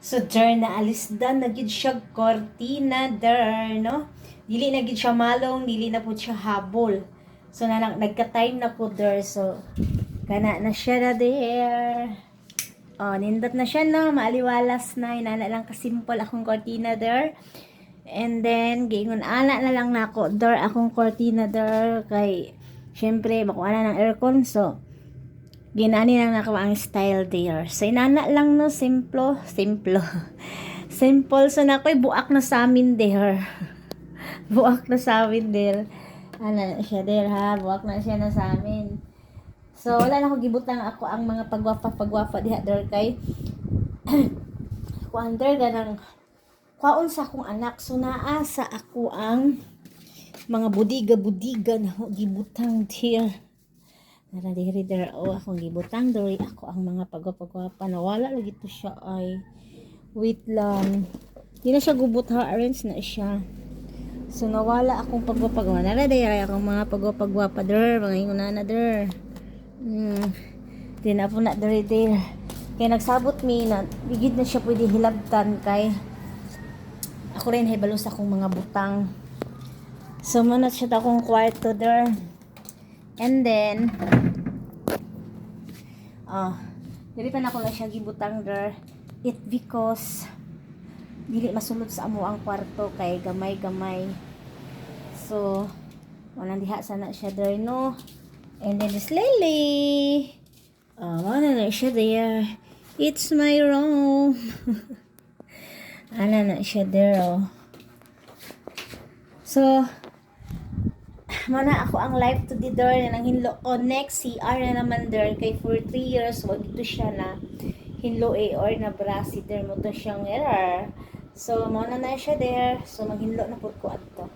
So, der na alis da, nagid siya cortina, der, no? Dili na gid siya malong, dili na po siya habol. So, na, nagka-time na po, der. So, kana na siya na, der. Oh, nindot na siya, no? Maaliwalas na. Inana lang kasimple akong cortina, der. And then, gingon, ana na lang na ako, der, akong cortina, der. Kay, syempre, makuha na ng aircon. So, ginani lang nako ang style there. So, inana lang no, simple, simple. Simple. So, nako'y buak na sa amin there. buak na sa amin there. Ano na siya there ha, buak na siya na sa amin. So, wala na ko gibutang ako ang mga pagwapa-pagwapa diha there kay kuan there ganang kwaon sa akong anak. So, naa sa ako ang mga budiga-budiga na ho gibutang there. Nara diri o akong gibutang diri ako ang mga pagwapagwapa nawala lagi to siya ay wait lang. Di na siya gubot ha arrange na siya. So nawala akong pagwapagwa. Nara diri akong mga pagwapagwapa der mga inguna na der hmm di na po na diri der kaya nagsabot mi na bigid na siya pwede hilabtan kay ako rin hebalo sa akong mga butang. So manat siya ta akong kwarto der And then, ah, dili pa na ko na siya gibutang der. It because, dili masulod sa amo ang kwarto kay gamay-gamay. So, walang diha sana siya der, no? And then, this Lily. Ah, wala na siya there. It's my room. Ana na siya there, oh. So, mana ako ang live to the door na nang hinlo o next CR na naman der kay for 3 years wag dito siya na hinlo eh or na bra si der mo to siyang error. So mo na siya there. So maghinlo na pud ko adto